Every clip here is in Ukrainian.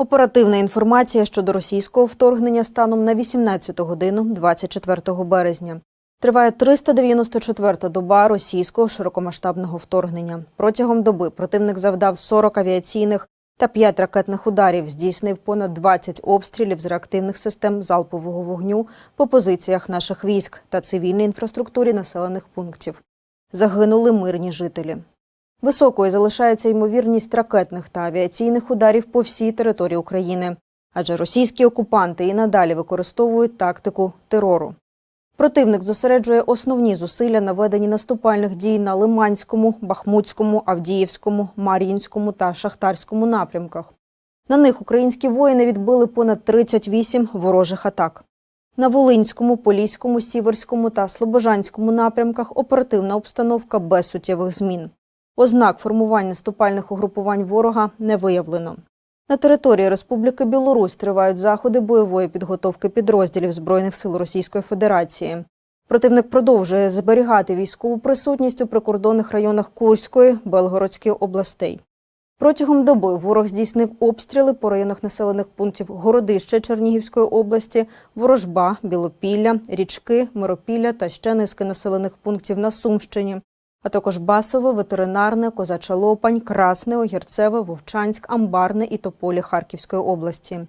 Оперативна інформація щодо російського вторгнення станом на 18 годину 24 березня. Триває 394-та доба російського широкомасштабного вторгнення. Протягом доби противник завдав 40 авіаційних та 5 ракетних ударів, здійснив понад 20 обстрілів з реактивних систем залпового вогню по позиціях наших військ та цивільній інфраструктурі населених пунктів. Загинули мирні жителі. Високою залишається ймовірність ракетних та авіаційних ударів по всій території України, адже російські окупанти і надалі використовують тактику терору. Противник зосереджує основні зусилля на веденні наступальних дій на Лиманському, Бахмутському, Авдіївському, Мар'їнському та Шахтарському напрямках. На них українські воїни відбили понад 38 ворожих атак. На Волинському, Поліському, Сіверському та Слобожанському напрямках оперативна обстановка без суттєвих змін. Ознак формування наступальних угрупувань ворога не виявлено. На території Республіки Білорусь тривають заходи бойової підготовки підрозділів Збройних сил Російської Федерації. Противник продовжує зберігати військову присутність у прикордонних районах Курської, Белгородської областей. Протягом доби ворог здійснив обстріли по районах населених пунктів Городище Чернігівської області, Ворожба, Білопілля, Річки, Миропілля та ще низки населених пунктів на Сумщині, а також Басове, Ветеринарне, Козача Лопань, Красне, Огірцеве, Вовчанськ, Амбарне і Тополі Харківської області.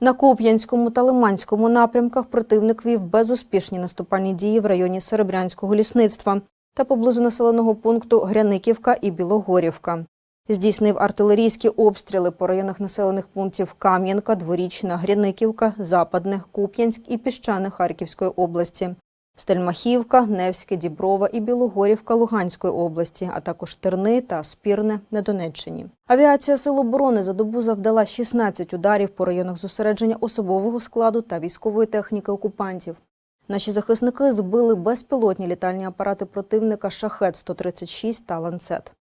На Куп'янському та Лиманському напрямках противник вів безуспішні наступальні дії в районі Серебрянського лісництва та поблизу населеного пункту Гряниківка і Білогорівка. Здійснив артилерійські обстріли по районах населених пунктів Кам'янка, Дворічна, Гряниківка, Западне, Куп'янськ і Піщане Харківської області. Стельмахівка, Невське, Діброва і Білогорівка Луганської області, а також Терни та Спірне на Донеччині. Авіація Сил оборони за добу завдала 16 ударів по районах зосередження особового складу та військової техніки окупантів. Наші захисники збили безпілотні літальні апарати противника Шахет-136 та Ланцет.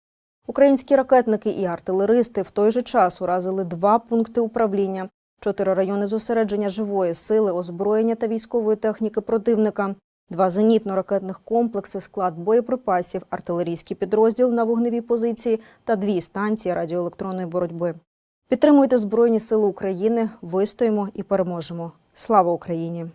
Українські ракетники і артилеристи в той же час уразили два пункти управління, чотири райони зосередження живої сили, озброєння та військової техніки противника, два зенітно-ракетних комплекси, склад боєприпасів, артилерійський підрозділ на вогневій позиції та дві станції радіоелектронної боротьби. Підтримуйте Збройні Сили України, вистоїмо і переможемо. Слава Україні!